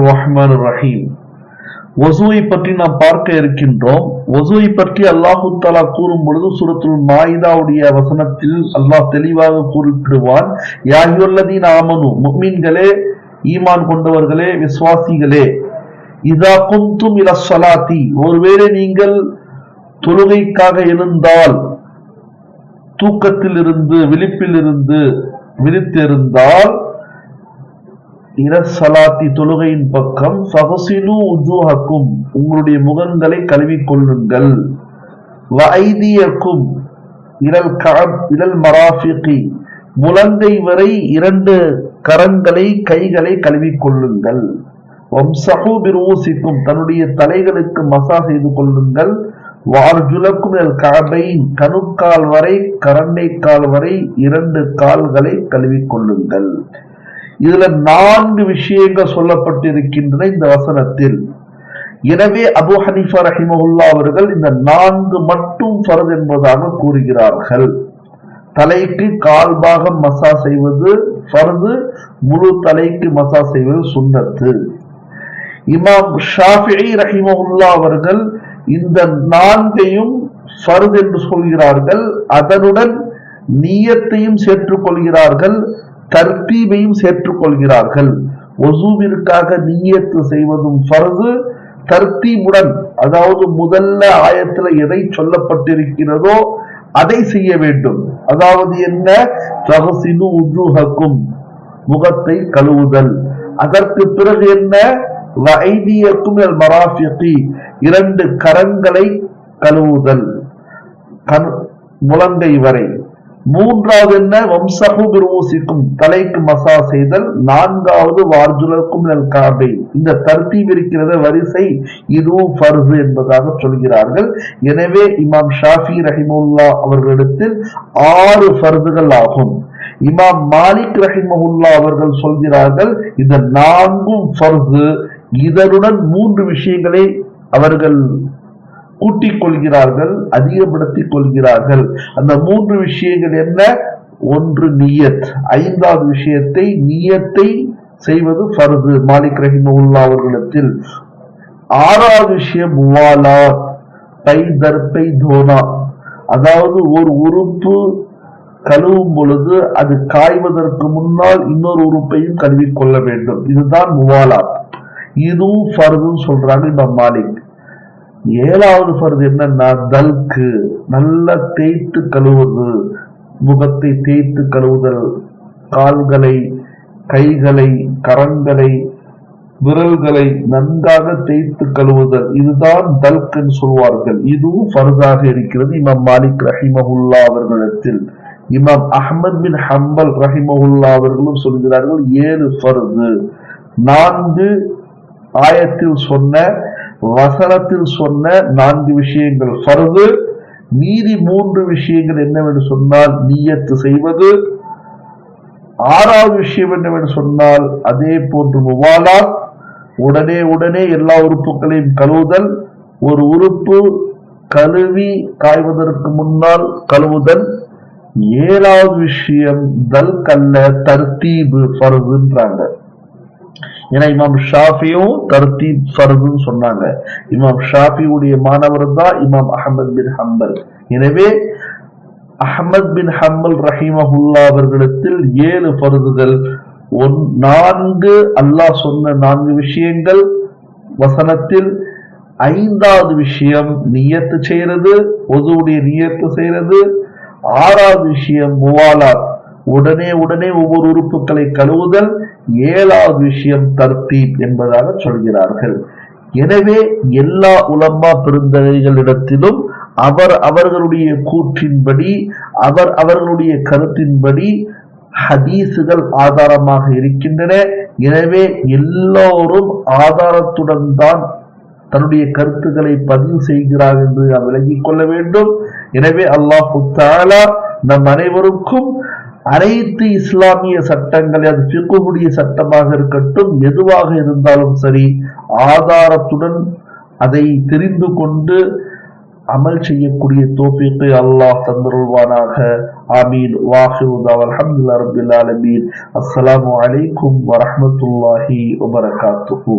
ரஹ்மான் ரஹீம் வசுவை பற்றி நாம் பார்க்க இருக்கின்றோம். வசுவை பற்றி அல்லாஹு தாலா கூறும் பொழுது சுரத்துல் மாயிதாவுடைய வசனத்தில் அல்லாஹ் தெளிவாக குறிப்பிடுவான் யாயுல்லதீன் ஆமனு முக்மீன்களே ஈமான் கொண்டவர்களே விசுவாசிகளே இதா குந்தும் இல சலாத்தி ஒருவேளை நீங்கள் தொழுகைக்காக எழுந்தால் தூக்கத்தில் இருந்து விழிப்பில் இருந்து விழித்திருந்தால் இரசலாத்தி தொழுகையின் பக்கம் ஃபகசிலு உஜூஹக்கும் உங்களுடைய முகங்களை கழுவிக்கொள்ளுங்கள் வைதியக்கும் இரல் கஅப் இரல் மராஃபிகி முழங்கை வரை இரண்டு கரங்களை கைகளை கழுவிக் கொள்ளுங்கள் வம்சஹு பிரூசிக்கும் தன்னுடைய தலைகளுக்கு மசா செய்து கொள்ளுங்கள். வார்ஜுலக்கும் இரல் கஅபைன் கணுக்கால் வரை கரண்டை கால் வரை இரண்டு கால்களை கழுவிக் கொள்ளுங்கள் இதுல நான்கு விஷயங்கள் சொல்லப்பட்டிருக்கின்றன இந்த வசனத்தில். எனவே அபு ஹனீஃபா ரஹிமஹுல்லா அவர்கள் இந்த நான்கு மட்டும் ஃபர்த் என்பதாக கூறுகிறார்கள். தலைக்கு கால் பாகம் மசா செய்வது ஃபர்து முழு தலைக்கு மசா செய்வது சுண்ணத்து. இமாம் ஷாஃபி ரஹிமஹுல்லா அவர்கள் இந்த நான்கையும் ஃபர்த் என்று சொல்கிறார்கள். அதனுடன் நீயத்தையும் சேர்த்துக் கொள்கிறார்கள். தர்த்தீபையும் சேர்த்துக் கொள்கிறார்கள் ஒசூவிற்காக நீயத்து செய்வதும் ஃபர்து தர்த்தீபுடன் அதாவது முதல்ல ஆயத்துல எதை சொல்லப்பட்டிருக்கிறதோ அதை செய்ய வேண்டும். அதாவது என்ன? ஃபகசினு உஜூஹக்கும் முகத்தை கழுவுதல். அதற்கு பிறகு என்ன? வைதியக்கும் மராஃபியத்தி இரண்டு கரங்களை கழுவுதல். கண் முழங்கை வரை. மூன்றாவது என்ன? வம்சகு பிரூசிக்கும் தலைக்கு மசா செய்தல். நான்காவது வார்ஜுலக்கும் காபை. இந்த தர்த்தீப் இருக்கிறத வரிசை இதுவும் ஃபர்து என்பதாக சொல்கிறார்கள். எனவே இமாம் ஷாஃபி ரஹிமுல்லா அவர்களிடத்தில் ஆறு ஃபர்துகள் ஆகும். இமாம் மாலிக் ரஹிமஹுல்லா அவர்கள் சொல்கிறார்கள் இந்த நான்கும் ஃபர்து இதனுடன் மூன்று விஷயங்களை அவர்கள் கூட்டிக் கொள்கிறார்கள் அதிகப்படுத்திக் கொள்கிறார்கள் அந்த மூன்று விஷயங்கள் என்ன? ஒன்று நியத். ஐந்தாவது விஷயத்தை நியத்தை செய்வது ஃபர்து. மாலிக் ரஹிமவுல்லா அவர்களிடத்தில். ஆறாவது விஷயம் முவாலா பை தர்பை தோனா. அதாவது ஒரு உறுப்பு கழுவும் பொழுது அது காய்வதற்கு முன்னால் இன்னொரு உறுப்பையும் கழுவிக் கொள்ள வேண்டும். இதுதான் முவாலா. இதுவும் ஃபர்துன்னு சொல்றாங்க இந்த மாலிக். ஏழாவது ஃபர்து என்னன்னா தல்கு. நல்லா தேய்த்து கழுவுவது. முகத்தை தேய்த்து கழுவுதல். கால்களை கைகளை கரங்களை விரல்களை நன்காக தேய்த்து கழுவுதல். இதுதான் தல்குன்னு சொல்வார்கள். இதுவும் ஃபர்தாக இருக்கிறது. இமாம் மாலிக் ரஹிமஹுல்லா அவர்களிடத்தில். இமாம் அஹமத் பின் ஹம்பல் ரஹிமஹுல்லா அவர்களும் சொல்கிறார்கள் ஏழு ஃபர்து நான்கு ஆயத்தில் சொன்ன வசனத்தில் சொன்ன நான்கு விஷயங்கள். ஃபர்து மீதி மூன்று விஷயங்கள் என்னவென்று சொன்னால் நீயத்து செய்வது. ஆறாவது விஷயம் என்னவென்று சொன்னால் அதே போன்று முவாலா உடனே உடனே எல்லா உறுப்புகளையும் கழுவுதல். ஒரு உறுப்பு கழுவி காய்வதற்கு முன்னால் கழுவுதல். ஏழாவது விஷயம் தல் கல்ல தர்த்தீபு பருதுன்றாங்க ஏன்னா இமாம் ஷாஃபியும் தர்த்தீப் ஃபர்துன்னு சொன்னாங்க. இமாம் ஷாஃபியுடைய மாணவர் தான் இமாம் அஹமத் பின் ஹம்பல். எனவே அஹமத் பின் ஹம்பல் ரஹிமஹுல்லா அவர்களிடத்தில் ஏழு ஃபர்துகள் ஒன் நான்கு அல்லாஹ் சொன்ன நான்கு விஷயங்கள் வசனத்தில் ஐந்தாவது விஷயம் நியத்து செய்யறது ஒதுவுடைய நியத்து செய்யறது ஆறாவது விஷயம் முவாலாத் உடனே உடனே ஒவ்வொரு உறுப்புகளை கழுவுதல் ஏழாவது விஷயம் தர்த்தீப் என்பதாக சொல்கிறார்கள். எனவே எல்லா உலம்மா பெருந்தகைகளிடத்திலும் அவர் அவர்களுடைய கூற்றின்படி அவர் அவர்களுடைய கருத்தின்படி ஹதீசுகள் ஆதாரமாக இருக்கின்றன. எனவே எல்லோரும் ஆதாரத்துடன் தான் தன்னுடைய கருத்துக்களை பதிவு செய்கிறார் என்று நாம் விளங்கிக் கொள்ள வேண்டும். எனவே அல்லாஹு தாலா நம் அனைவருக்கும் அனைத்து இஸ்லாமிய சட்டங்களை அது பிற்கக்கூடிய சட்டமாக இருக்கட்டும் எதுவாக இருந்தாலும் சரி ஆதாரத்துடன் அதை தெரிந்து கொண்டு அமல் செய்யக்கூடிய தோப்பிக்கு அல்லாஹ் தந்தருள்வானாக. ஆமீன். வாஹிருதா. அலமதுல்லா ரபில் ஆலமீன். அஸ்லாம் வலைக்கும் வரமத்துல்லாஹி வபரகாத்துஹு.